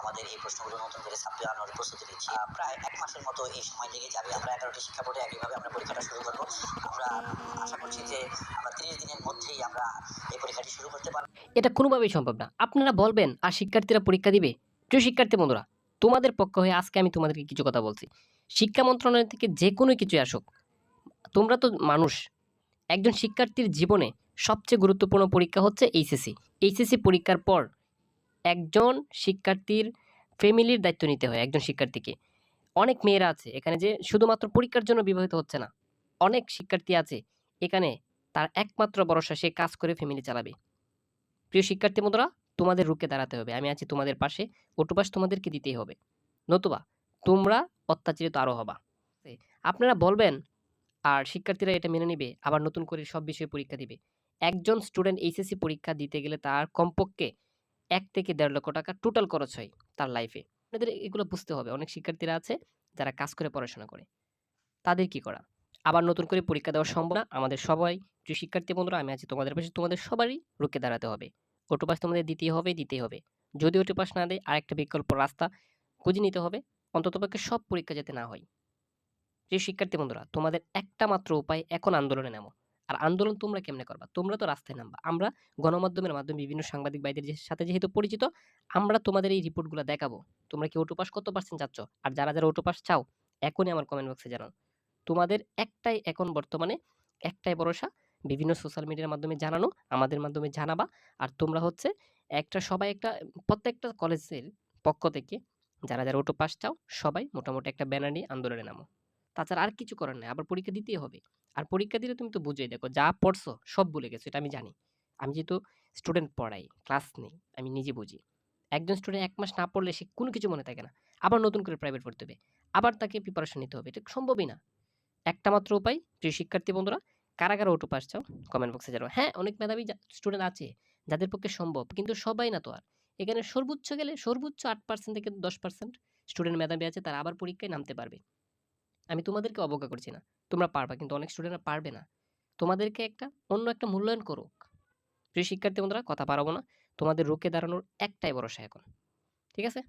আমাদের এই প্রশ্নগুলো নতুন করে ছাত্রী আনোয়ার প্রস্তুতি নিচ্ছি। প্রায় এক মাসের মতো এই সময় লেগে যাবে। আমরা এগারোটি শিক্ষা বোর্ডে একইভাবে আমরা পরীক্ষাটা শুরু করব। আমরা আশা করছি যে আমরা তিরিশ দিনের মধ্যেই আমরা এই পরীক্ষাটি শুরু করতে পারব। এটা কোনোভাবেই সম্ভব না। আপনারা বলবেন, আর শিক্ষার্থীরা পরীক্ষা দিবে? প্রিয় শিক্ষার্থী বন্ধুরা, তোমাদের পক্ষ হয়ে আজকে আমি তোমাদেরকে কিছু কথা বলছি। শিক্ষা মন্ত্রণালয় থেকে যে কোনো কিছু আসুক, তোমরা তো মানুষ। একজন শিক্ষার্থীর জীবনে সবচেয়ে গুরুত্বপূর্ণ পরীক্ষা হচ্ছে এইচএসসি। এইচএসসি পরীক্ষার পর একজন শিক্ষার্থীর ফ্যামিলির দায়িত্ব নিতে হয়, একজন শিক্ষার্থীকে। অনেক মেয়েরা আছে এখানে যে শুধুমাত্র পরীক্ষার জন্য বিবাহিত হচ্ছে না। অনেক শিক্ষার্থী আছে এখানে তার একমাত্র ভরসা সে কাজ করে ফ্যামিলি চালাবে। প্রিয় শিক্ষার্থী বন্ধুরা, তোমাদের রুখে দাঁড়াতে হবে। আমি আছি তোমাদের পাশে। ওটুপাস তোমাদেরকে দিতেই হবে। নতুবা তোমরা অত্যাচারিত আরও হবা। আপনারা বলবেন, আর শিক্ষার্থীরা এটা মেনে নিবে, আবার নতুন করে সব বিষয়ে পরীক্ষা দিবে। একজন স্টুডেন্ট এইচএসসি পরীক্ষা দিতে গেলে তার কমপক্ষে এক থেকে দেড় লক্ষ টাকা টোটাল খরচ হয় তার লাইফে আপনাদের এগুলো বুঝতে হবে। অনেক শিক্ষার্থীরা আছে যারা কাজ করে পড়াশোনা করে। তাদের কি করা? আবার নতুন করে পরীক্ষা দেওয়া সম্ভব না আমাদের সবাই, যে শিক্ষার্থী বন্ধুরা, আমি আছি তোমাদের পাশে, তোমাদের সবারই রুখে দাঁড়াতে হবে। অটোপাস তোমাদের দিতেই হবে দিতেই হবে। যদি অটোপাস না দেয়, আরেকটা বিকল্প রাস্তা খুঁজে নিতে হবে। অন্ততপক্ষে সব পরীক্ষা যাতে না হয়। যে শিক্ষার্থী বন্ধুরা, তোমাদের একটা মাত্র উপায় এখন আন্দোলনে নামো। আর আন্দোলন তোমরা কেমনে করবা? তোমরা তো রাস্তায় নামবা। আমরা গণমাধ্যমের মাধ্যমে বিভিন্ন সাংবাদিক ভাইদের সাথে যেহেতু পরিচিত, আমরা তোমাদের এই রিপোর্টগুলো দেখাবো। তোমরা কি অটোপাস কত পার্সেন্ট চাচ্ছ আর যারা যারা অটোপাস চাও, এখনই আমার কমেন্ট বক্সে জানাও। তোমাদের একটাই এখন বর্তমানে একটাই ভরসা, বিভিন্ন সোশ্যাল মিডিয়ার মাধ্যমে জানানো, আমাদের মাধ্যমে জানাবা। আর তোমরা হচ্ছে একটা, সবাই একটা, প্রত্যেকটা কলেজের পক্ষ থেকে, যারা যারা ওটো পাস চাও, সবাই মোটামুটি একটা ব্যানার নিয়ে আন্দোলনে নামো। তাছাড়া আর কিছু করার নেই। আবার পরীক্ষা দিতেই হবে। আর পরীক্ষা দিলে তুমি তো বুঝোই দেখো, যা পড়ছো সব ভুলে গেছো, এটা আমি জানি। আমি যেহেতু স্টুডেন্ট পড়াই, ক্লাস নেই, আমি নিজে বুঝি। একজন স্টুডেন্ট এক মাস না পড়লে সে কোনো কিছু মনে থাকে না। আবার নতুন করে প্রাইভেট পড়তে হবে। আবার তাকে প্রিপারেশন নিতে হবে। এটা সম্ভবই না। একটা মাত্র উপায়, প্রিয় শিক্ষার্থী বন্ধুরা কারা কারা ওটো পাস চাও কমেন্ট বক্সে জানাও। হ্যাঁ অনেক মেধাবী স্টুডেন্ট আছে, যাদের পক্ষে সম্ভব, কিন্তু সবাই না তো আর। এখানে সর্বোচ্চ গেলে সর্বোচ্চ আট পার্সেন্ট থেকে দশ পার্সেন্ট স্টুডেন্ট মেধাবী আছে, তারা আবার পরীক্ষায় নামতে পারবে। আমি তোমাদেরকে অবজ্ঞা করছি না। তোমরা পারবা, কিন্তু অনেক স্টুডেন্টরা পারবে না। তোমাদেরকে একটা অন্য একটা মূল্যায়ন করুক। প্রিয় শিক্ষার্থী বন্ধুরা, কথা পারব না। তোমাদের রুখে দাঁড়ানোর একটাই ভরসা এখন। ঠিক আছে?